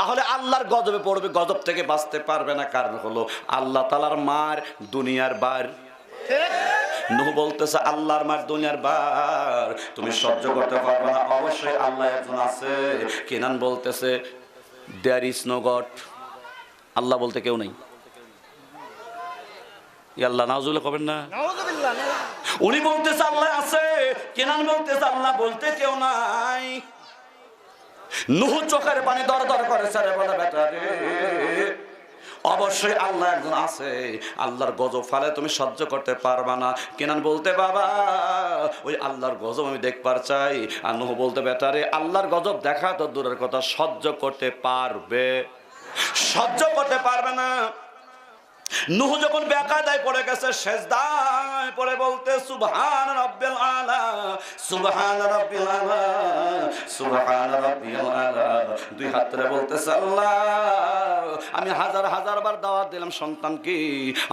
তাহলে আল্লাহর গজবে পড়বে গজব থেকে বাঁচতে পারবে না। কারণ হলো আল্লাহ তালার মার দুনিয়ার বার। নুহ বলতেছে আল্লাহর মার দুনিয়ার বার। তুমি সহ্য করতে পারবে না। অবশ্যই আল্লাহ একজন আছে। কেনান বলতেছে there is no God Allah বলতে কেউ নেই। আল্লাহ নাজুলে কবেন না? উনি বলতেছে আল্লাহ আছে। কেনান বলতেছে আল্লাহ বলতে কেউ নাই। নুহু চোখের পানি দর দর করে ছেড়ে বলে, বেটা রে, অবশ্যই আল্লাহ একজন আছে। আল্লাহর গজব ফালে তুমি সহ্য করতে পারবা না। কেনান বলতে, বাবা, ওই আল্লাহর গজব আমি দেখবার চাই। আর নুহ বলতে বেটারে আল্লাহর গজব দেখা তো দূরের কথা, সহ্য করতে পারবে। সহ্য করতে পারবে না। নুহু যখন বেকায়দায় পড়ে গেছে, সেজদায় পড়ে বলতে, সুবহান রাব্বিল আলা, সুবহান রাব্বিল আলা, সুবহান রাব্বিল আলা। দুই হাত ধরে বলতেছে, আল্লাহ, আমি হাজার হাজার বার দাওয়াত দিলাম সন্তানকে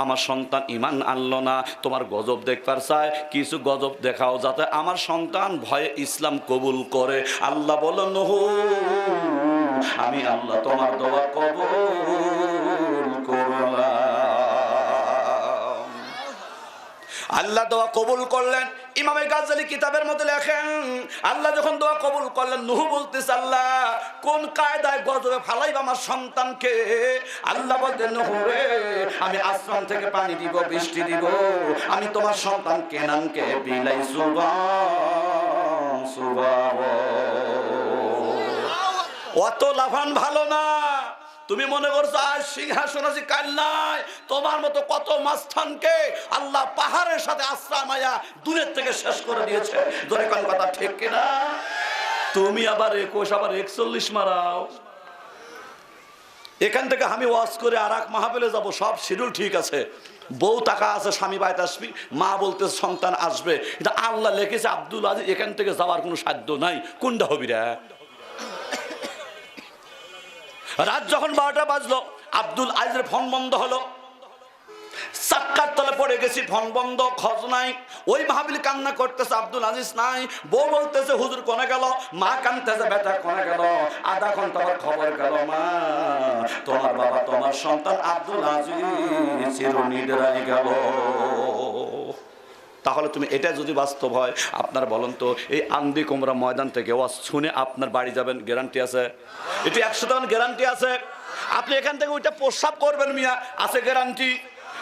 আমার সন্তান ইমান আনলো না। তোমার গজব দেখবার চায় কিছু গজব দেখাও যাতে আমার সন্তান ভয়ে ইসলাম কবুল করে। আল্লাহ বলো নহু, আমি আল্লাহ তোমার দোয়া কবুল আল্লাহ দোয়া কবুল করলেন। ইমামে গাজালি কিতাবের মধ্যে লেখেন, আল্লাহ যখন দোয়া কবুল করলেন, নুহু বলতেছে, আল্লাহ, কোন কায়দায় গজবে ফালাইব আমার সন্তানকে? আল্লাহ বলতেন নুহু রে, আমি আসমান থেকে পানি দিব, বৃষ্টি দিব, আমি তোমার সন্তান কেনানকে বিলাই সুবা অত লাফান ভালো না। তুমি মনে করছ আজ সিংহাসন আছে, কাল নাই। তোমার মতো কত মাস্থানকে আল্লাহ পাহাড়ের সাথে আশ্রয় মায়া দূরের থেকে শেষ করে দিয়েছে। ধরে কোন কথা ঠিক কিনা? তুমি আবার একুশ, আবার একচল্লিশ মারাও। এখান থেকে আমি ওয়াজ করে আর এক মাহাবেলে যাব, সব শিডিউল ঠিক আছে। বউ টাকা আছে, স্বামী বাড়িতে আসবি মা বলতে সন্তান আসবে। কিন্তু আল্লাহ লিখেছে, আব্দুল আজিজ, এখান থেকে যাওয়ার কোনো সাধ্য নাই। কোনটা হবি রে? রাত যখন বারোটা বাজলো, আব্দুল আজিজের ফোন বন্ধ হলো। চাক্কার তলে পড়ে গেছি, ফোন বন্ধ, খোঁজ নাই। ওই মাহাবিল কান্না করতেছে, আব্দুল আজিজ নাই। বউ বলতেছে, হুজুর, কোনে গেল? মা কানতেছে বেটা, কোনে গেল? আধা ঘণ্টা খবর গেল, মা, তোমার বাবা, তোমার সন্তান আব্দুল আজিজ চিরনিদ্রায় গেল। তাহলে তুমি এটা যদি বাস্তব হয়, আপনার বলেন তো, এই আন্দি কোমরা ময়দান থেকে ওয়াজ শুনে আপনার বাড়ি যাবেন গ্যারান্টি আছে? এটি একশো তখন গ্যারান্টি আছে। আপনি এখান থেকে ওইটা প্রস্রাব করবেন মিয়া, আছে গ্যারান্টি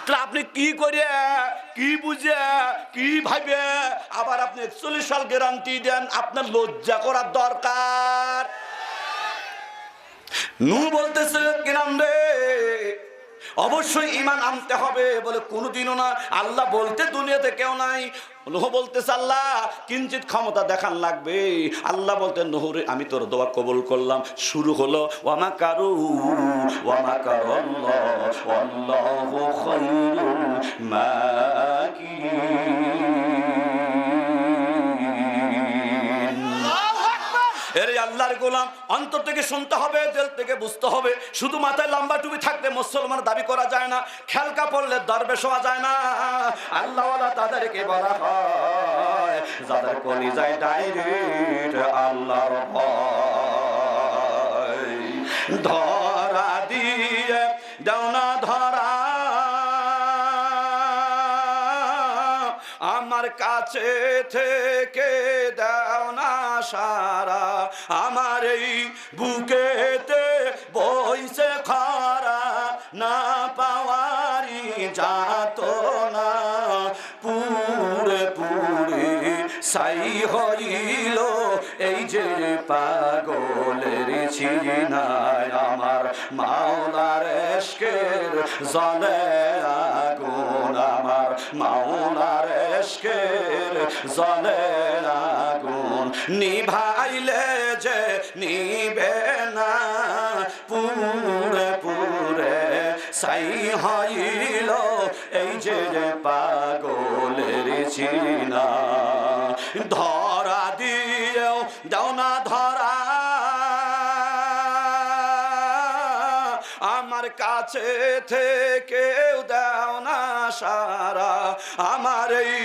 তাহলে আপনি কি করে কি বুঝে কি ভাবে আবার আপনি একচল্লিশ সাল গ্যারান্টি দেন, আপনার লজ্জা করার দরকার। নু বলতেছে, কিরাম রে? অবশ্যই ইমান আনতে হবে বলে কোনোদিনও না। আল্লাহ বলতে দুনিয়াতে কেউ নাই। নোহ বলতেছে, আল্লাহ কিঞ্চিত ক্ষমতা দেখান লাগবে। আল্লাহ বলতে নহরে, আমি তোর দোয়া কবুল করলাম। শুরু হলো, ওয়ামা কারু ওয়ামা কারু এর আল্লাহর গোলাম, অন্তর থেকে শুনতে হবে, দিল থেকে বুঝতে হবে। শুধু মাথায় লম্বা টুপি থাকলে মুসলমান দাবি করা যায় না, খেলকা পড়লে দরবেশ হওয়া যায় না। আল্লাহওয়ালা তাদেরকে বলা হয়, যাদের কলি যায় ডাইরেক্ট আল্লাহর ভয়। ধরা দিয়ে দেওনা ধরা আমার কাছে থেকে দাও না সারা। আমার এই বুকেতে বইছে খারা, না পাওয়ারি যাত না পুরে পুরে সাই হইল এই যে পাগলের চিনায় আমার মাওলার এসকের জলে আগুন, আমার এসকের জলে আগুন নিভাইলে যে নিবে না পুরে পুরে সাই হইল এই যে পাগলের চিনা। ধরা কাছে থেকেও দাও না সারা। আমার এই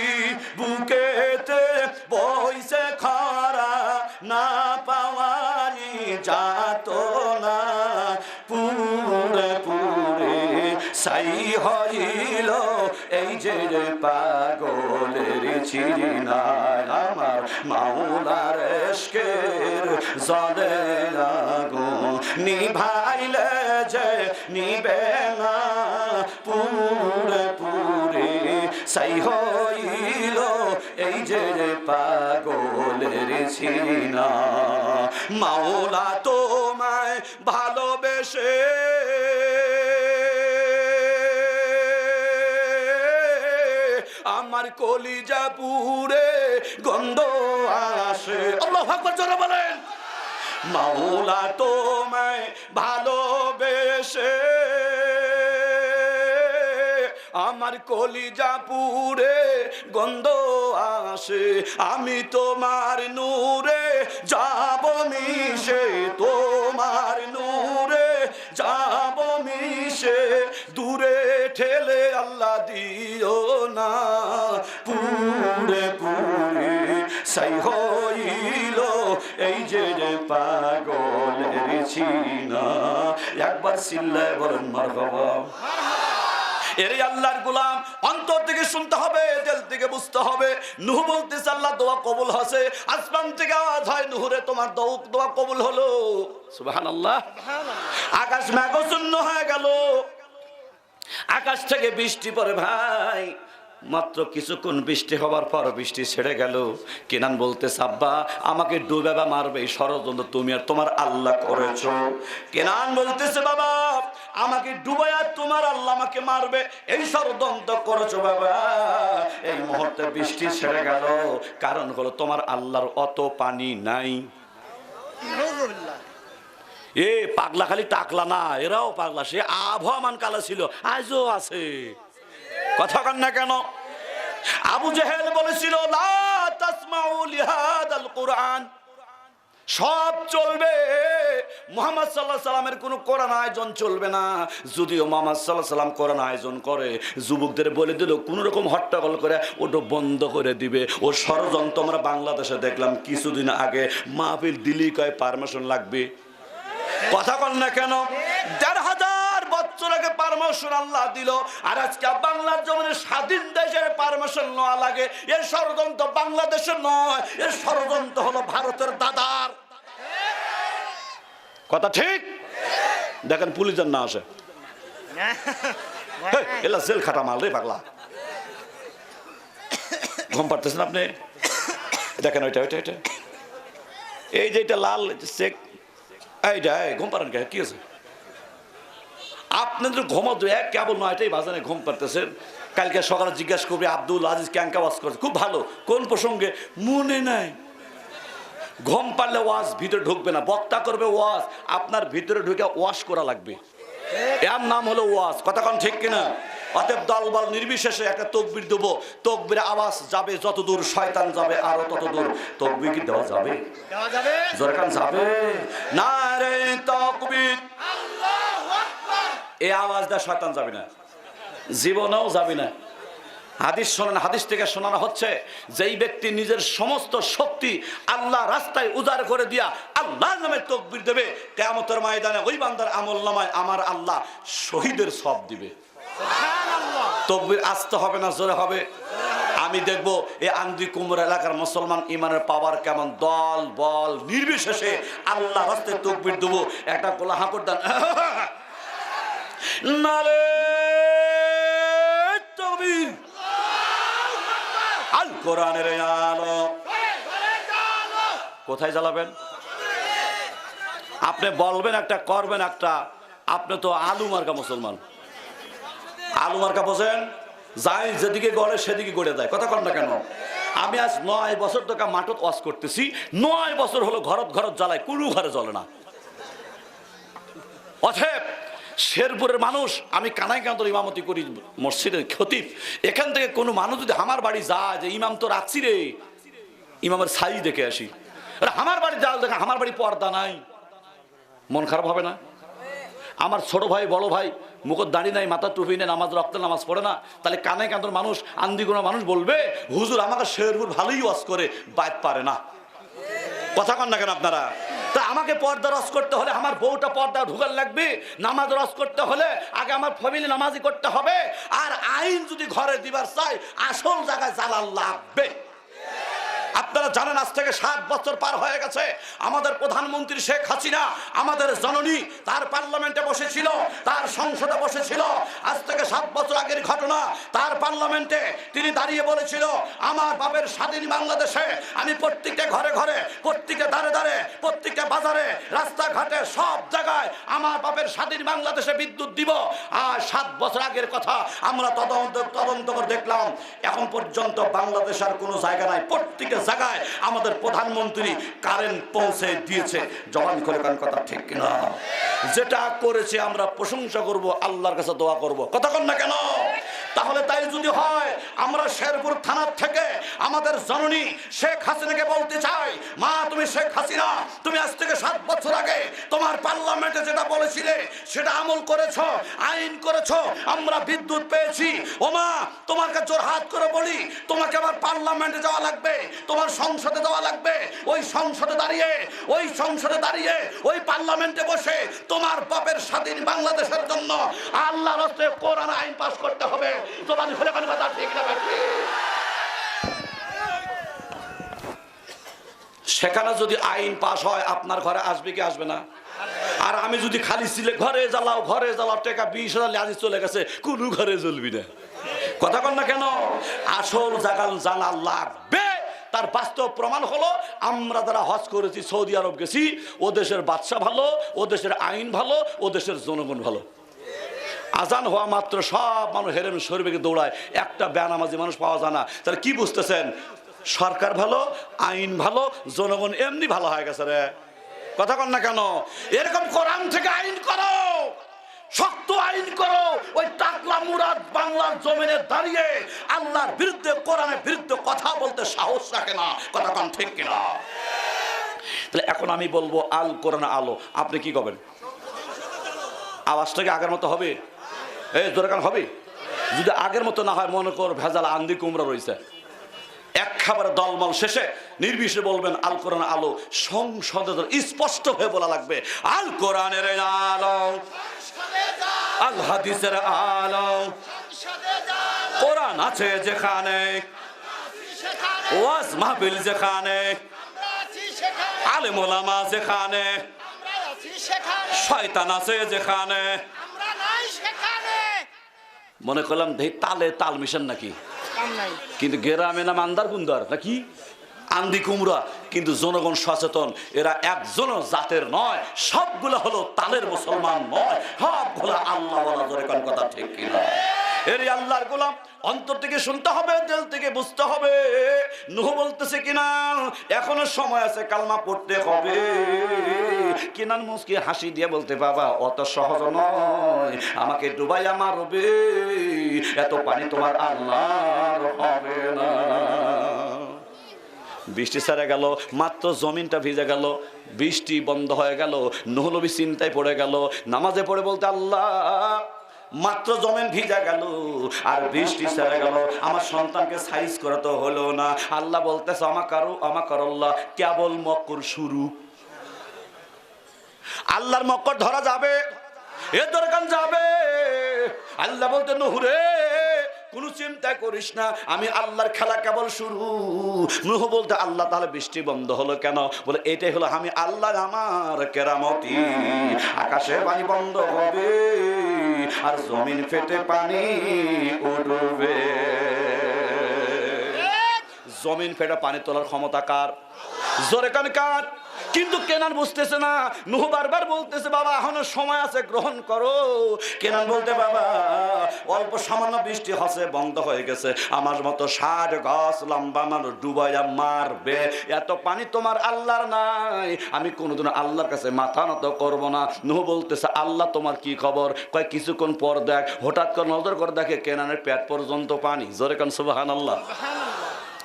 বুকেতে বইছে খরা, না পাওয়ারি যাত না সাই হইল এই যে পাগলের চিরিনায় আমার মাওলার এসকের জলে লাগো নিভাইলে যে নিবে না পুরে পুরে সাই হইল। এই যে পাগলের চিরিনা মাওলা তোমায় ভালোবেসে। আমার কলিজা পুরে গন্ধ আসে। আল্লাহ আকবার, জোরে বলেন। মাওলা তোমায় ভালোবেসে আমার কলিজা পুরে গন্ধ আসে, আমি তোমার নূরে যাব মিশে, তোমার নূরে যাব মিশে। দূরে ঠেলে আল্লাহ দিও না পুরে পুরে সাই হইল। এই যে রে পাগলের চিনা একবার চিল্লায় বলেন মার এর আল্লাহর গোলাম, অন্তর থেকে শুনতে হবে দিল থেকে বুঝতে হবে। নুহ বলতেছে, আল্লাহ, দোয়া কবুল হসে আসমান থেকে আওয়াজ হয়, নুহুরে, তোমার দৌ- দোয়া কবুল হলো। সুবহানাল্লাহ। আকাশ মেঘ শূন্য হয়ে গেল। আকাশ থেকে বৃষ্টি পড়ে ভাই। মাত্র কিছুক্ষণ বৃষ্টি হওয়ার পর বৃষ্টি ছেড়ে গেল। কেনান বলতে, সাব্বা, আমাকে ডুবে বা মারবে ষড়যন্ত্র তুমি আর তোমার আল্লাহ করেছ। কেনান বলতেছে, বাবা, আমাকে ডুবাইয়া তোমার আল্লাহ আমাকে মারবে। এই ষড়যন্ত্র করেছ, বাবা। এই মুহূর্তে বৃষ্টি ছেড়ে গেল। কারণ হলো তোমার আল্লাহর অত পানি নাই। এ পাগলা খালি টাকলা না, এরাও পাগলা। সে আবহামান কালা ছিল, আজও আছে। কথা কন না কেন? আবু জেহেল বলেছিল সব চলবে। মোহাম্মদ সাল্লাহ সাল্লামের কোনো কোরআন আয়োজন চলবে না। যদিও মোহাম্মদ সাল্লাহ সাল্লাম কোরআন আয়োজন করে, যুবকদের বলে দিল, কোনো রকম হট্টগোল করে ওটা বন্ধ করে দিবে। ও ষড়যন্ত্র আমরা বাংলাদেশে দেখলাম কিছুদিন আগে। মাহফিল দিল্লি কয় পারমিশন লাগবে। কথা কন না কেন? দেড় হাজার পারমিশন আল্লাহ দিল। আর আজকে বাংলার জমিনে স্বাধীন দেশের পারমিশন নেওয়া লাগে। এর ষড়যন্ত্র বাংলাদেশের নয় এর ষড়যন্ত্র হলো ভারতের দাদার। কথা ঠিক? দেখেন পুলিশের না আসে। এলা জেল খাটা মাল রে পাগলা। ঘুম পারতেছেন আপনি? দেখেন ওইটা ওইটা ওইটা। এই যে এটা লাল চেক এইটা এই ঘুম পারেন কে? কি আছে আপনাদের ঘুমাতো এক কেবল নয়টাই বাজানে ঘুম পারতেছেন কালকে সকালে জিজ্ঞাসা করবে আব্দুল আজিজ ক্যাঙ্কা ওয়াজ করছে। খুব ভালো। কোন প্রসঙ্গে? মনে নাই। ঘুম পারলে ওয়াজ ভিতরে ঢুকবে না। বক্তা করবে ওয়াজ আপনার ভিতরে ঢুকে ওয়াশ করা লাগবে। এর নাম হলো ওয়াজ। কথা কতক্ষণ ঠিক কিনা? অতএব দলবল নির্বিশেষে একটা তকবির দেবো। তকবির আওয়াজ যাবে যত দূর শয়তান যাবে আরও তত দূর তকবির কি দেওয়া যাবে? দেওয়া যাবে। না রে তকবির। এই আওয়াজটা শয়তান যাবে না। জীবনেও যাবে না। হাদিস শোনেন হাদিস থেকে শোনানো হচ্ছে যেই ব্যক্তি নিজের সমস্ত শক্তি আল্লাহ রাস্তায় উজাড় করে দিয়া আল্লাহ নামে তকবির দেবে কেমতের ময়দানে ওই বান্দার আমল নামায় আমার আল্লাহ শহীদের সব দিবে। তকবির আসতে হবে না জোরে হবে? আমি দেখব এই আন্দি কুমোর এলাকার মুসলমান ইমানের পাওয়ার কেমন। দল বল নির্বিশেষে আল্লাহ হস্তে তকবির দেবো। একটা গোলা হাঁকর দেন নারে আল আলো। কোথায় জ্বালাবেন? আপনি বলবেন একটা, করবেন একটা। আপনি তো আলু মার্কা মুসলমান। আলু মার্কা বোঝেন? যাই যেদিকে গড়ে সেদিকে গড়ে দেয়। কথা কন না কেন? আমি আজ নয় বছর টাকা মাঠত ওয়াজ করতেছি। নয় বছর হলো ঘরত ঘরত জ্বালায়, কোনো ঘরে জ্বলে না। অথেব শেরপুরের মানুষ, আমি কানাই কান্তর ইমামতি করি, মসজিদের খতিব। এখান থেকে কোনো মানুষ যদি আমার বাড়ি যায়, যে ইমাম তো রাখছি রে, ইমামের সাই দেখে আসি। আমার বাড়ি যাও, দেখে, আমার বাড়ি পর্দা নাই। মন খারাপ হবে না? আমার ছোট ভাই, বড় ভাই মুখর দাঁড়িয়ে নাই, মাথা টুপি নেই, নামাজ রক্ত নামাজ পড়ে না। তাহলে কানে কান্তর মানুষ আন্দিগুলো মানুষ বলবে, হুজুর, আমাকে শেরপুর ভালোই ওয়াজ করে বাইত পারে না। কথা কন না কেন আপনারা? তা আমাকে পর্দা রস করতে হলে আমার বউটা পর্দা ঢুকার লাগবে, নামাজ রস করতে হলে আগে আমার ফ্যামিলি নামাজি করতে হবে, আর আইন যদি ঘরে দিবার চাই আসল জায়গায় জ্বালান লাগবে। আপনারা জানেন, আজ থেকে সাত বছর পার হয়ে গেছে। আমাদের প্রধানমন্ত্রী শেখ হাসিনা, আমাদের জননী, তার পার্লামেন্টে বসেছিল, তার সংসদে বসেছিল। আজ থেকে সাত বছর আগের ঘটনা, তার পার্লামেন্টে তিনি দাঁড়িয়ে বলেছিল, আমার বাপের স্বাধীন বাংলাদেশে আমি প্রত্যেকটা ঘরে ঘরে, প্রত্যেকটা দাঁড়ে দাঁড়ে প্রত্যেকটা বাজারে, রাস্তাঘাটে, সব জায়গায় আমার বাপের স্বাধীন বাংলাদেশে বিদ্যুৎ দিব। আর সাত বছর আগের কথা আমরা তদন্ত তদন্ত করে দেখলাম, এখন পর্যন্ত বাংলাদেশ আর কোনো জায়গা নাই। প্রত্যেকের জায়গায় আমাদের প্রধানমন্ত্রী কারেন্ট পৌঁছে দিয়েছে। জবান করে কারণ কথা ঠিক কিনা? যেটা করেছে আমরা প্রশংসা করব, আল্লাহর কাছে দোয়া করব। কথা কন না কেন? তাহলে তাই যদি হয়, আমরা শেরপুর থানার থেকে আমাদের জননী শেখ হাসিনাকে বলতে চাই, মা, তুমি শেখ হাসিনা, তুমি আজ থেকে সাত বছর আগে তোমার পার্লামেন্টে যেটা বলেছিলে, সেটা আমল করেছ, আইন করেছ, আমরা বিদ্যুৎ পেয়েছি। ও মা, তোমাকে জোর হাত করে বলি, তোমাকে আবার পার্লামেন্টে যাওয়া লাগবে, তোমার সংসদে যাওয়া লাগবে। ওই সংসদে দাঁড়িয়ে, ওই সংসদে দাঁড়িয়ে, ওই পার্লামেন্টে বসে তোমার বাপের স্বাধীন বাংলাদেশের জন্য আল্লাহ রস্তে কোরআন আইন পাস করতে হবে। ঠিক না সেখানে যদি আইন পাশ হয়, আপনার ঘরে আসবে কি আসবে না? আর আমি যদি খালি ছিলে ঘরে জ্বালাও ঘরে জ্বালাও, টাকা বিশ হাজার আজি চলে গেছে, কোনো ঘরে জ্বলবি না। কথা কন না কেন? আসল জাগাল জানা লাগবে। তার বাস্তব প্রমাণ হলো, আমরা যারা হজ করেছি, সৌদি আরব গেছি, ও দেশের বাদশা ভালো, ও দেশের আইন ভালো, ও দেশের জনগণ ভালো। আজান হওয়া মাত্র সব মানুষ হেরেম শরীরকে দৌড়ায়। একটা বেনামাজি মানুষ পাওয়া যায় না। তাহলে কি বুঝতেছেন? সরকার ভালো, আইন ভালো, জনগণ এমনি ভালো হয়ে গেছে রে। কথা কন না কেন? এরকম কোরআন থেকে আইন করো। শক্ত আইন করো। ওই টাকলা মুরাদ বাংলার জমিনে দাঁড়িয়ে আল্লাহর বিরুদ্ধে, কোরআনের বিরুদ্ধে কথা বলতে সাহস রাখে না। কথা কন ঠিক কিনা? তাহলে এখন আমি বলব, আল কোরআন আলো। আপনি কি করবেন? আওয়াজটাকে আগের মতো হবে? এই দরকার হবে? যদি আগের মতো না হয় মনে কর ভেজাল আন্দি কুমড়া রয়েছে। এক খাবার দলমল শেষে নির্বিশে বলবেন আল কোরআন আলো সংসদে স্পষ্ট হয়ে বলা লাগবে। আল কোরআনের আলো আল হাদিসের আলো কোরআন আছে যেখানে ওয়াজ মাহফিল যেখানে আলেম ওলামা যেখানে শয়তান আছে যেখানে মনে করলাম দেই তালে তাল মিশন নাকি? কিন্তু গেরামে নাম আন্দার কুন্দার নাকি? আন্দি কুমড়া কিন্তু জনগণ সচেতন এরা একজন জাতের নয় সবগুলো হলো তালের মুসলমান নয় সবগুলো আল্লাহ বলা ধরে কোন কথা ঠিক কিনা? এর আল্লাহর গোলাম, অন্তর থেকে শুনতে হবে, দিল থেকে বুঝতে হবে। নুহ বলতেছে কিনা এখনও সময় আছে, কালমা পড়তে হবে। কিনান মুসকি হাসি দিয়ে বলতে, বাবা, অত সহজ নয়, আমাকে ডুবাইয়া মারবে, এত পানি তোমার আল্লাহর হবে না। বৃষ্টি সারে গেল, মাত্র জমিনটা ভিজে গেল, বৃষ্টি বন্ধ হয়ে গেল নহলবি চিন্তায় পড়ে গেল, নামাজে পড়ে বলতে, আল্লাহ মাত্র জমেন ভিজা গেল, আর বৃষ্টি সেরে গেল। আমার সন্তানকে সাইজ করা তো হলো না। আল্লাহ বলতেছে আমাকারু আমাকার আল্লাহ কেবল মকর শুরু। আল্লাহর মকর ধরা যাবে, এ দরকার যাবে। আল্লাহ বলতেनुहुরে কোনো চিন্তা করিস না, আমি আল্লাহর খেলা কেবল শুরু। নুহ বলতে, আল্লাহ, তাহলে বৃষ্টি বন্ধ হলো কেন? বলে, এটাই হলো, আমি আল্লাহ আমার কেরামতি। আকাশে পানি বন্ধ হবে, আর জমিন ফেটে পানি উঠবে। জমিন ফেটা পানি তোলার ক্ষমতা কার? জোরে কান কার কিন্তু কেনান বুঝতেছে না। নুহ বারবার বলতেছে, বাবা, এখনও সময় আছে, গ্রহণ করো। কেনান বলতে, বাবা, অল্প সামান্য বৃষ্টি হসে বন্ধ হয়ে গেছে। আমার মতো ষাট গাছ লম্বা মানুষ ডুবাইয়া মারবে। এত পানি তোমার আল্লাহর নাই। আমি কোনোদিন আল্লাহর কাছে মাথা নত করব না। নুহ বলতেছে, আল্লাহ তোমার কি খবর? কয়, কিছুক্ষণ পর দেখ, হঠাৎ করে নজর করে দেখে কেনানের পেট পর্যন্ত পানি। জোরে কান সুবাহান আল্লাহ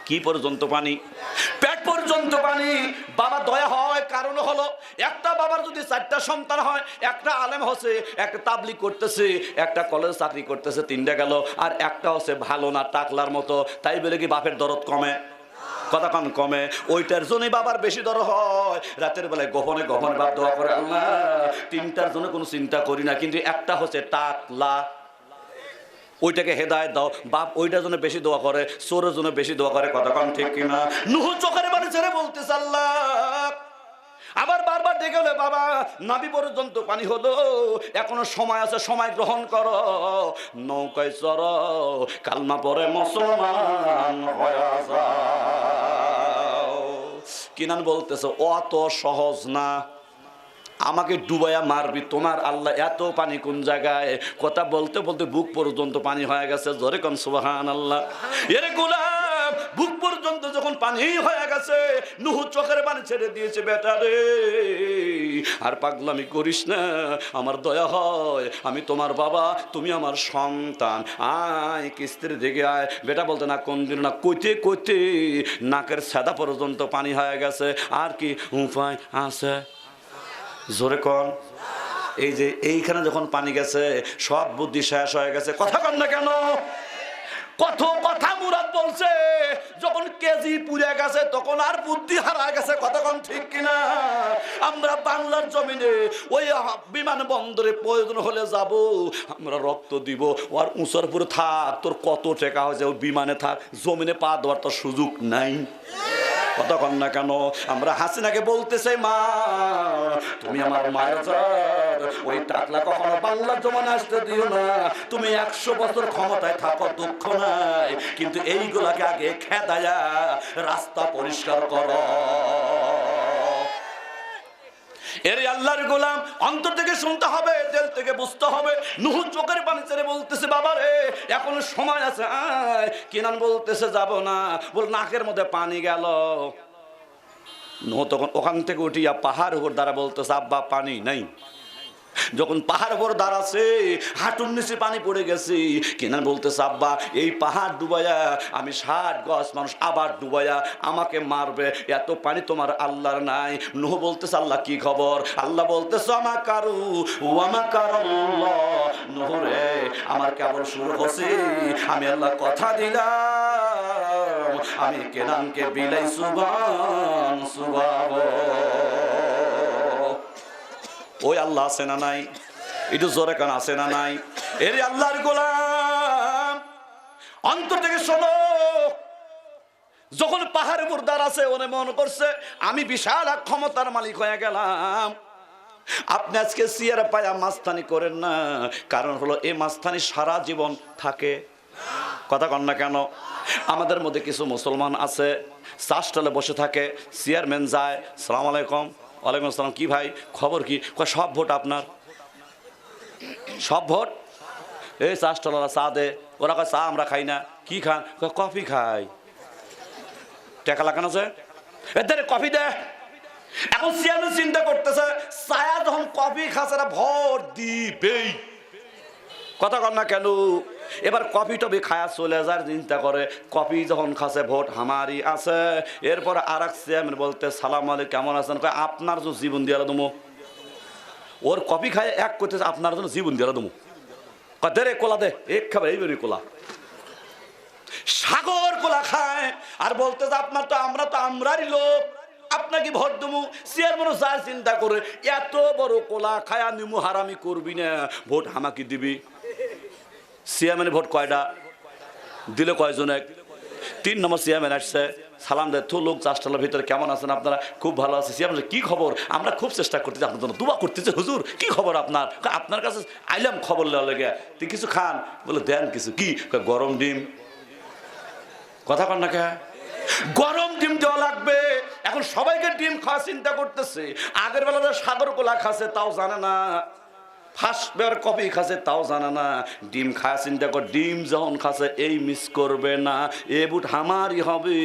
কি পর্যন্ত পানি? পেট পর্যন্ত পানি। বাবা দয়া হয় কারণ হলো, একটা বাবার যদি চারটা সন্তান হয়, একটা আলেম হচ্ছে, একটা তাবলি করতেছে, একটা কলেজ চাকরি করতেছে, তিনটা গেল, আর একটা হচ্ছে ভালো না, টাকলার মতো, তাই বলে কি বাপের দরদ কমে? কতক্ষণ কমে। ওইটার জন্যই বাবার বেশি দর হয়। রাতের বেলায় গোপনে গোপনে বাপ দোয়া করে, আল্লাহ, তিনটার জন্য কোনো চিন্তা করি না, কিন্তু একটা হচ্ছে টাকলা। ওইটাকে হেদায়ত দাও। বাপ ওইটার জন্য বেশি দোয়া করে, চোরের জন্য বেশি দোয়া করে কতক্ষণ ঠিক কিনা? নুহু চোখের বাড়ি ছেড়ে বলতে আল্লাহ! আবার বারবার ডেকে হলে বাবা নাবি পর্যন্ত পানি হলো, এখনও সময় আছে, সময় গ্রহণ করো। নৌকায় চর কালমা পরে মুসলমান কিনান বলতেছে? অত সহজ না। আমাকে ডুবাইয়া মারবি, তোমার আল্লাহ এত পানি কোন জায়গায়? কথা বলতে বলতে বুক পর্যন্ত পানি হয়ে গেছে, জোরে কন সুবাহান আল্লাহ এরে গোলাম, বুক পর্যন্ত যখন পানি হয়ে গেছে, নুহু চোখের পানি ছেড়ে দিয়েছে, বেটা রে। আর পাগলামি করিস না, আমার দয়া হয়, আমি তোমার বাবা, তুমি আমার সন্তান। আয়, কিস্তির দিকে আয়। বেটা বলতে না, কোন দিন না, কইতে কইতে নাকের সাদা পর্যন্ত পানি হয়ে গেছে। আর কি উপায় আছে? জোরে কন। এই যে এইখানে যখন পানি গেছে, সব বুদ্ধি শেষ হয়ে গেছে। কথা কন না কেন? কত কথা মুরাদ বলছে। যখন কেজি পুড়ে গেছে, তখন আর বুদ্ধি হারা গেছে। কতক্ষণ ঠিক কিনা? আমরা বাংলার জমিনে ওই বিমান বন্দরে প্রয়োজন হলে যাব। আমরা রক্ত দিব। আর উঁচর থাক, তোর কত টাকা হয়েছে বিমানে থাক। জমিনে পা দেওয়ার তোর সুযোগ নাই। কতক্ষণ না কেন আমরা হাসিনাকে বলতেছে মা, তুমি আমার মায়ের জাত। ওই টাকলা কখনো বাংলার জমানে আসতে দিও না। তুমি একশো বছর ক্ষমতায় থাকো, দুঃখ নাই। কিন্তু এইগুলাকে আগে খেদায়া রাস্তা পরিষ্কার করো। এর আল্লাহর গোলাম, অন্তর থেকে শুনতে হবে, দেল থেকে বুঝতে হবে। নুহু চোখের পানি ছেড়ে বলতেছে, বাবা রে, এখন সময় আছে কিনান বলতেছে, যাব না। বল, নাকের মধ্যে পানি গেল। নুহু তখন ওখান থেকে উঠিয়া পাহাড় উপর দ্বারা বলতেছে, আব্বা, পানি নাই। যখন পাহাড় উপর দাঁড়াছে হাঁটুর নিচে পানি পড়ে গেছে। কিনা বলতেছে, আব্বা, এই পাহাড় ডুবাইয়া আমি ষাট গছ মানুষ আবার ডুবাইয়া আমাকে মারবে। এত পানি তোমার আল্লাহর নাই। নুহ বলতেছে, আল্লাহ, কি খবর? আল্লাহ বলতেছে আমার কারু ও আমার কারও রে, আমার কেবল শুরু হচ্ছে আমি আল্লাহ কথা দিলাম। আমি কেনানকে বিলাই সুবান সুবাব ওই আল্লাহ আছে না নাই? একটু জোরে কান, আছে না নাই? এর আল্লাহর গোলাম, অন্তর থেকে শোনো। যখন পাহাড় উপর আছে, ওনে মনে করছে, আমি বিশাল ক্ষমতার মালিক হয়ে গেলাম। আপনি আজকে সিয়ার পায়া মাস্তানি করেন না। কারণ হলো, এই মাস্তানি সারা জীবন থাকে। কথা কন না কেন? আমাদের মধ্যে কিছু মুসলমান আছে চাষটালে বসে থাকে, চেয়ারম্যান যায়, সালাম আলাইকুম। ওয়ালাইকুম আসসালাম, কি ভাই? খবর কি? সব ভোট আপনার? সব ভোট? এই চাষটালা চা দে ওরা কয়, চা আমরা খাই না। কি খান? কফি খাই। টাকা লাগানো আছে? এদের কফি দে। এখন চেয়ারম্যান চিন্তা করতেছে, ছায়া যখন কফি খাচ্ছে ভোট দিবেই। কথা না কেন? এবার কফি টফি খায়া চলে যার চিন্তা করে, কফি যখন খাসে, ভোট হামারি আছে। এরপর আর এক চেয়ারম্যান বলতে, সালাম আলী কেমন আছেন? আপনার জন্য জীবন দিয়ে দমো ওর কফি খায় এক করতেছে আপনার জন্য জীবন দিয়ে দমো দে রে কোলা, দে এক খাবে এই বেরি কোলা। সাগর কোলা খায় আর বলতেছে, আপনার তো, আমরা তো আমরারই লোক, আপনাকে ভোট দেবো। চেয়ারম্যানও যা চিন্তা করে, এত বড় কোলা খায়া নিমু হারামি করবি না, ভোট হামাকি দিবি? চেয়ারম্যানের ভোট কয়টা? দিলে কয়জন তিন নম্বর চেয়ারম্যান আসছে। সালাম দেয় তো লোক চাষটালার ভিতরে কেমন আছেন আপনারা? খুব ভালো আছে। চেয়ারম্যান কি খবর? আমরা খুব চেষ্টা করতেছি আপনার জন্য। দুবা করতেছি, হুজুর, কি খবর আপনার? আপনার কাছে আইলাম খবর লেওয়া লেগে। তুই কিছু খান? বলে, দেন কিছু। কি? গরম ডিম। কথা কন না কে গরম ডিম দেওয়া লাগবে। এখন সবাইকে ডিম খাওয়া চিন্তা করতেছে। আগের বেলা সাগর কোলা খাচ্ছে, তাও জানে না। ফার্স্ট বের কপি খাচ্ছে, তাও জানে না। ডিম খাওয়া চিন্তা কর, ডিম যখন খাচ্ছে, এই মিস করবে না। এ বুট হামারই হবে।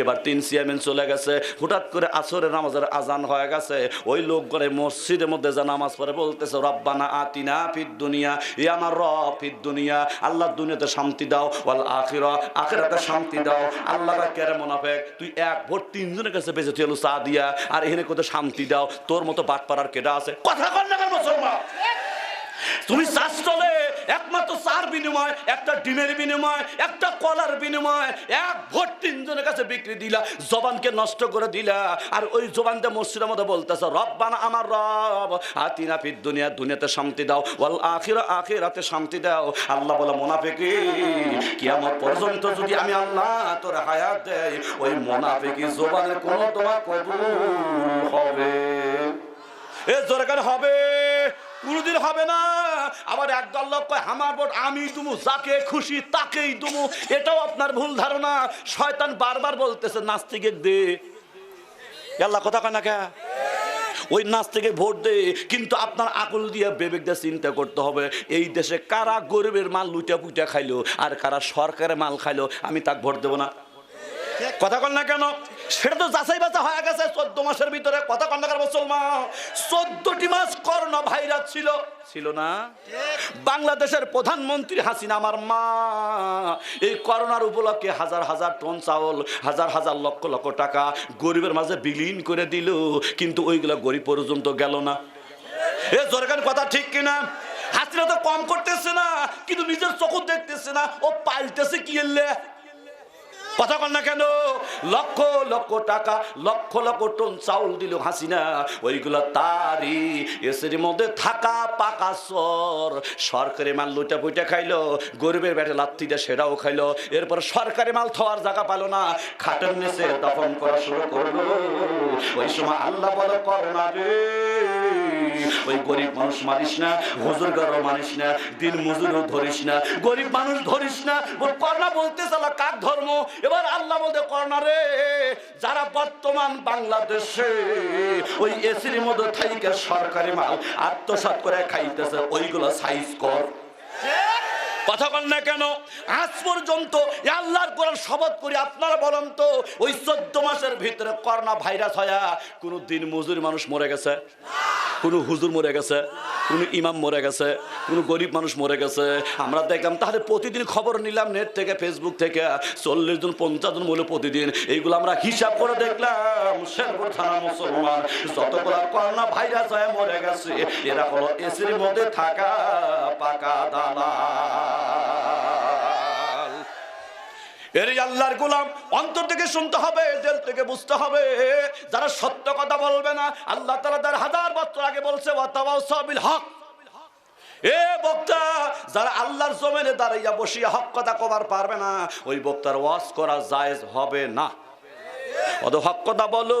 এবার তিন চেয়ারম্যান চলে গেছে। হঠাৎ করে আসরের নামাজের আজান হয়ে গেছে। ওই লোক করে মসজিদের মধ্যে যা নামাজ পড়ে বলতেছে, রব্বানা আতিনা ফিদ দুনিয়া ই আমার রব ফিদ দুনিয়া। আল্লাহ দুনিয়াতে শান্তি দাও, ওয়াল আখিরা আখিরাতে শান্তি দাও। আল্লাহ কেরে মোনাফেক? তুই এক ভোট তিনজনের কাছে বেঁচে তুই চা দিয়া আর এখানে কোথাও শান্তি দাও। তোর মতো বাট পাড়ার কেটা আছে? কথা না মুসলমান? তুমি চাষ চলে একমাত্র চার বিনিময়, একটা ডিমের বিনিময়, একটা কলার বিনিময়, এক ভোট তিনজনের কাছে বিক্রি দিলা, জবানকে নষ্ট করে দিলা। আর ওই জবানটা মসজিদের মধ্যে বলতেছে, রব্বানা আমার রব, আতিনা ফিদ দুনিয়া, দুনিয়াতে শান্তি দাও, ওয়াল আখিরা, আখিরাতে শান্তি দাও। আল্লাহ বলে, মোনাফেকি, কিয়ামত পর্যন্ত যদি আমি আল্লাহ তোর হায়াত দেয় ওই মোনাফেকি জবানের কোনো তোমার কবুল হবে। এ জোরকার হবে। কোনোদিন হবে না। আবার একদল লোক কয়, আমার ভোট আমি দুমু, যাকে খুশি তাকেই দুমু। এটাও আপনার ভুল ধারণা। শয়তান বারবার বলতেছে, নাস্তিকের দে। আল্লাহ কথা কয় না কে? ওই নাচ থেকে ভোট দে, কিন্তু আপনার আকল দিয়ে বিবেক দিয়ে চিন্তা করতে হবে, এই দেশে কারা গরিবের মাল লুটা পুইটা খাইলো, আর কারা সরকারের মাল খাইলো, আমি তাকে ভোট দেবো না। কথা কন না কেন? সেটা তো যাচাই বাছা হয়ে গেছে চোদ্দ মাসের ভিতরে। কথা কন না কেন মুসলমান? চোদ্দটি মাস করোনা ভাইরাস ছিল। ছিল না? বাংলাদেশের প্রধানমন্ত্রী হাসিনা আমার মা। এই করোনার উপলক্ষে হাজার হাজার টন চাউল হাজার হাজার লক্ষ লক্ষ টাকা গরিবের মাঝে বিলীন করে দিল। কিন্তু ওইগুলো গরিব পর্যন্ত গেল না। এ জোরগান কথা ঠিক কিনা? হাসিনা তো কম করতেছে না কিন্তু নিজের চোখ দেখতেছে না। ও পাল্টেছে কি এলে? কথা কন না কেন? লক্ষ লক্ষ টাকা, লক্ষ লক্ষ টন চাউল দিল হাসিনা। ওইগুলো তারই এসের মধ্যে থাকা পাকা সর সরকারি মাল লুটা পুইটা খাইলো, গরিবের ব্যাটে লাত্তি দিয়ে সেটাও খাইলো। এরপর সরকারি মাল থাওয়ার জায়গা পালো না। খাটের নিচে দফন করা শুরু করল। ওই সময় আল্লাহ বলে করোনা রে। ওই গরিব মানুষ মারিস না হুজুর গর মানিস না, দিন মজুরও ধরিস না, গরিব মানুষ ধরিস না। ওর করোনা বলতে চালা কাক ধর্ম? এবার আল্লাহ বলতে করোনা রে, যারা বর্তমান বাংলাদেশে ওই এসির মধ্যে থাইকে সরকারি মাল আত্মসাত করে খাইতেছে, ওইগুলো সাইজ কর। কথা বল না কেন? আজ পর্যন্ত আল্লাহর কোরআন শপথ করি, আপনারা বলেন তো, ওই চোদ্দ মাসের ভিতরে করোনা ভাইরাস হয়া কোনো দিন মজুরি মানুষ মরে গেছে? কোনো হুজুর মরে গেছে? কোনো ইমাম মরে গেছে? কোনো গরিব মানুষ মরে গেছে? আমরা দেখলাম, তাহলে প্রতিদিন খবর নিলাম নেট থেকে ফেসবুক থেকে, চল্লিশ জন, পঞ্চাশ জন মূল্য প্রতিদিন। এইগুলো আমরা হিসাব করে দেখলাম শেরপুর থানা মুসলমান, যতগুলা করোনা ভাইরাস হয়ে মরে গেছে, এরা হলো এসির মধ্যে থাকা পাকা দালাল। এর আল্লাহর গোলাম, অন্তর থেকে শুনতে হবে দিল থেকে বুঝতে হবে। যারা সত্য কথা বলবে না, আল্লাহ তালা তার হাজার বছর আগে বলছে হক। এ বক্তা, যারা আল্লাহর জমিনে দাঁড়াইয়া বসিয়া হক কথা কবার পারবে না, ওই বক্তার ওয়াজ করা জায়েজ হবে না। অত হক কথা বলো,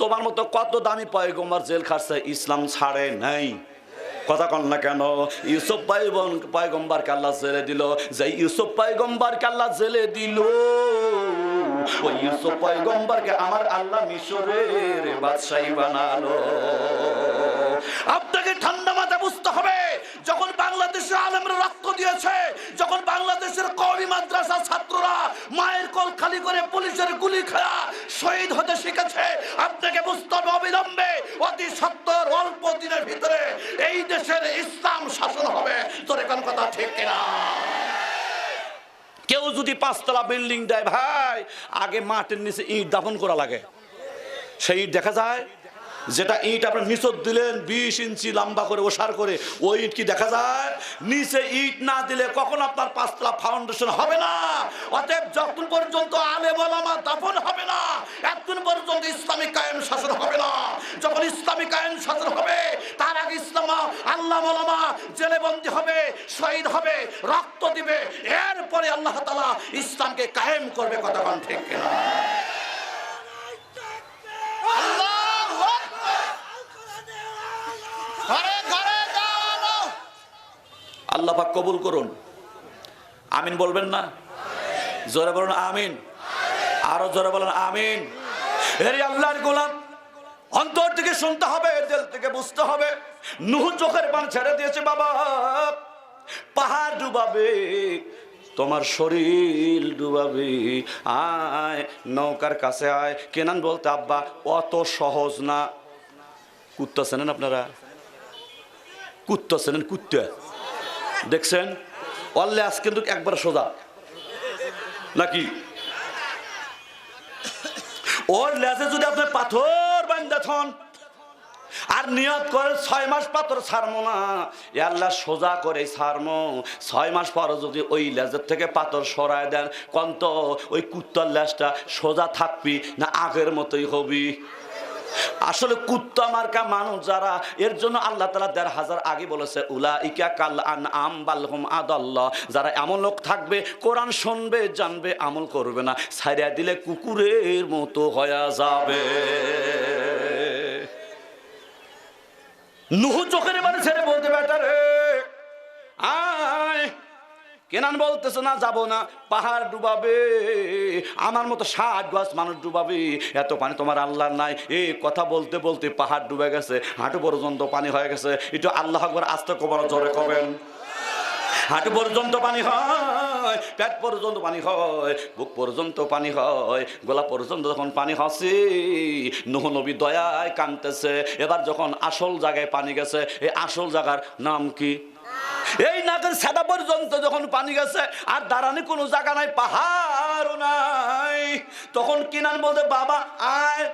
তোমার মতো কত দামি পয়গম্বর জেল খাটছে, ইসলাম ছাড়ে নাই। কথা কন না কেন? ইউসুফ পাইবন পয়গম্বরকে আল্লাহ জেলে দিল। যে ইউসুফ পয়গম্বরকে আল্লাহ জেলে দিল, ওই ইউসুফ পয়গম্বরকে আমার আল্লাহ মিশরের বাদশাহী বানালো। আপনাকে ঠান্ডা মাথা বুঝতে হবে, যখন বাংলাদেশের আলেমরা রক্ত দিয়েছে, যখন বাংলাদেশের কওমি মাদ্রাসার ছাত্ররা মায়ের কল খালি করে পুলিশের গুলি খায়া শহীদ হতে শিখেছে, আপনাকে বুঝতে হবে অবিলম্বে অতি অল্প দিনের ভিতরে, এই দেশের ইসলাম শাসন হবে। তোর এখন কথা ঠিক কিনা? কেউ যদি পাঁচতলা বিল্ডিং দেয়, ভাই, আগে মাটির নিচে ইট দাফন করা লাগে। সেই দেখা যায় যেটা ইট আপনার নিচত দিলেন, বিশ ইঞ্চি লম্বা করে ওসার করে, ওই ইট কি দেখা যায়? নিচে ইট না দিলে কখন আপনার পাঁচতলা ফাউন্ডেশন হবে না। অতএব যতক্ষণ পর্যন্ত আলে বলামা দাফন হবে না, এতক্ষণ পর্যন্ত ইসলামিক কায়েম শাসন হবে না। যখন ইসলামিক কায়েম শাসন হবে, তার আগে ইসলাম আল্লাহ মোলামা জেলে বন্দী হবে, শহীদ হবে, রক্ত দিবে। এরপরে আল্লাহ তালা ইসলামকে কায়েম করবে কতক্ষণ ঠিক কিনা? আল্লাহ পাক কবুল করুন। আমিন বলবেন না? জোরে বলুন আমিন। আরও জোরে বলেন আমিন। হেরি আল্লাহর গোলাম। অন্তর থেকে শুনতে হবে দিল থেকে বুঝতে হবে। নুহ চোখের পান ছেড়ে দিয়েছে, বাবা। পাহাড় ডুবাবে, তোমার শরীর ডুবাবে। আয়, নৌকার কাছে আয়। কেনান বলতে, আব্বা, অত সহজ না। কুত্তা চেনেন আপনারা? কুত্তা চেনেন কুত্তা। দেখছেন? অল্লে আজ কিন্তু একবার সোজা। নাকি? ওর লেজে যদি আপনি পাথর বান্ধা আর নিয়ত করে ছয় মাস পাথর ছাড়মো না, এ আল্লাহ সোজা করে ছাড়মো। ছয় মাস পর যদি ওই লেজের থেকে পাথর সরায় দেন, কন্ত ওই কুত্তর লেজটা সোজা থাকবি না আগের মতোই হবি? আসলে কুত্তা মার্কা মানুষ যারা, এর জন্য আল্লাহ তালা দেড় হাজার আগে বলেছে উলা ইকা কাল আন আম বালহুম আদাল্লাহ। যারা এমন লোক থাকবে, কোরআন শুনবে, জানবে, আমল করবে না, ছাইরা দিলে কুকুরের মতো হয়ে যাবে। নুহু চোখের বাড়ি ছেড়ে বলতে বেটারে আয়। কেনান বলতেছে না, যাব না। পাহাড় ডুবাবে, আমার মতো ষাট গাছ মানুষ ডুবাবে। এত পানি তোমার আল্লাহ নাই। এই কথা বলতে বলতে পাহাড় ডুবে গেছে, হাঁটু পর্যন্ত পানি হয়ে গেছে। একটু আল্লাহ আকবর আস্তে কবার জোরে কবেন। হাঁটু পর্যন্ত পানি হয়, পেট পর্যন্ত পানি হয়, বুক পর্যন্ত পানি হয়, গলা পর্যন্ত যখন পানি হসি, নুহ নবী দয়ায় কানতেছে এবার যখন আসল জায়গায় পানি গেছে, এই আসল জায়গার নাম কি? এই নাকের সাদা পর্যন্ত যখন পানি গেছে, আর দাঁড়ানি কোনো জায়গা নাই, পাহাড়ও নাই। তখন কিনান বলতে, বাবা, আয়।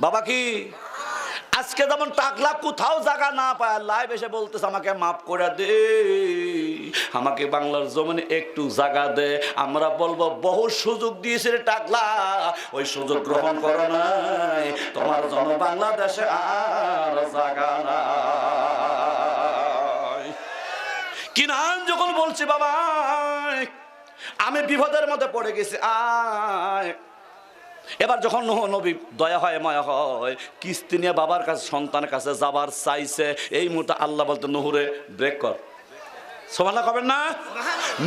বাবা কি? আজকে যেমন টাকলা কোথাও জায়গা না পায় লাইভ এসে বলতেছে, আমাকে মাফ করে দে। আমাকে বাংলার জমিনে একটু জায়গা দে। আমরা বলব, বহু সুযোগ দিয়েছে রে টাকলা। ওই সুযোগ গ্রহণ করো নাই। তোমার জন্য বাংলাদেশে আর জায়গা নাই। কিনান যখন বলছি বাবা আমি বিপদের মধ্যে পড়ে গেছি আয়। এবার যখন নহ নবী দয়া হয় মায়া হয় কিস্তি নিয়ে বাবার কাছে সন্তানের কাছে যাবার চাইছে এই মুহূর্তে আল্লাহ বলতে নহরে ব্রেক কর। সমানা করবেন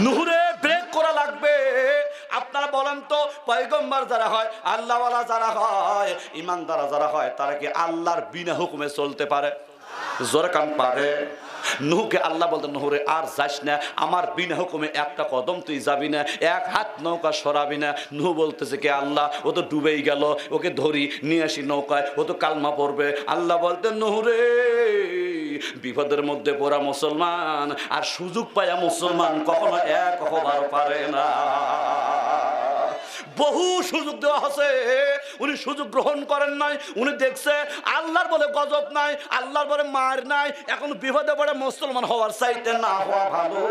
নুহুরে ব্রেক করা লাগবে। আপনারা বলেন তো পয়গম্বর যারা হয় আল্লাহওয়ালা যারা হয় ইমানদারা যারা হয় তারা কি আল্লাহর বিনা হুকুমে চলতে পারে? জোরে কান পারে। নুহুকে আল্লাহ বলতে, নহরে, আর যাস না। আমার বিনা হুকুমে একটা কদম তুই যাবি না, এক হাত নৌকা সরাবি না। নুহু বলতেছে, কে আল্লাহ? ও তো ডুবেই গেল, ওকে ধরি নিয়ে আসি নৌকায়, ও তো কালমা পড়বে। আল্লাহ বলতে, নহরে, বিপদের মধ্যে পড়া মুসলমান, আর সুযোগ পায়া মুসলমান কখনো এক হবার পারে না। বহু সুযোগ দেওয়া হচ্ছে। উনি সুযোগ গ্রহণ করেন নাই। উনি দেখছে আল্লাহর বলে গজব নাই, আল্লাহর বলে মার নাই। এখন বিপদে পড়ে মুসলমান হওয়ার চাইতে না হওয়া ভালো।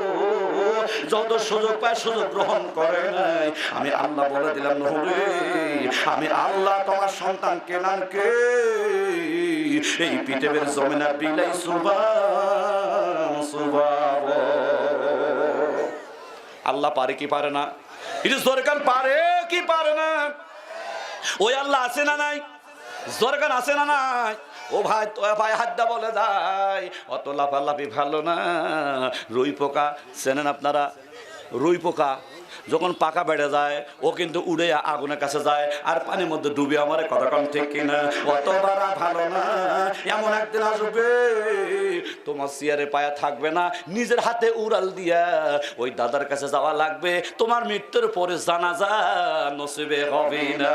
যত সুযোগ পায় সুযোগ গ্রহণ করে নাই। আমি আল্লাহ বলে দিলাম নহরে আমি আল্লাহ তোমার সন্তান কেনানকে এই পৃথিবীর জমিনা বিলাই সুবাহ সুবাহ আল্লাহ পারে কি পারে না? এটা সরকার পারে কি পারে না? ওই আল্লাহ আছে না নাই? সরকার আছে না নাই? ও ভাই ভাই, হাড্ডা বলে যায় অত লাফালাফি ভালো না। রুই পোকা, চেনেন আপনারা? রুই পোকা। যখন পাকা বেড়ে যায়, ও কিন্তু উড়ে আগুনের কাছে যায়, আর পানির মধ্যে ডুবে আমার কথা কম ঠিক কিনা? অত বাড়া ভালো না, এমন একদিন আসবে, তোমার চেয়ারে পায়া থাকবে না, নিজের হাতে উড়াল দিয়া ওই দাদার কাছে যাওয়া লাগবে, তোমার মৃত্যুর পরে জানাজা নসিবে হবে না।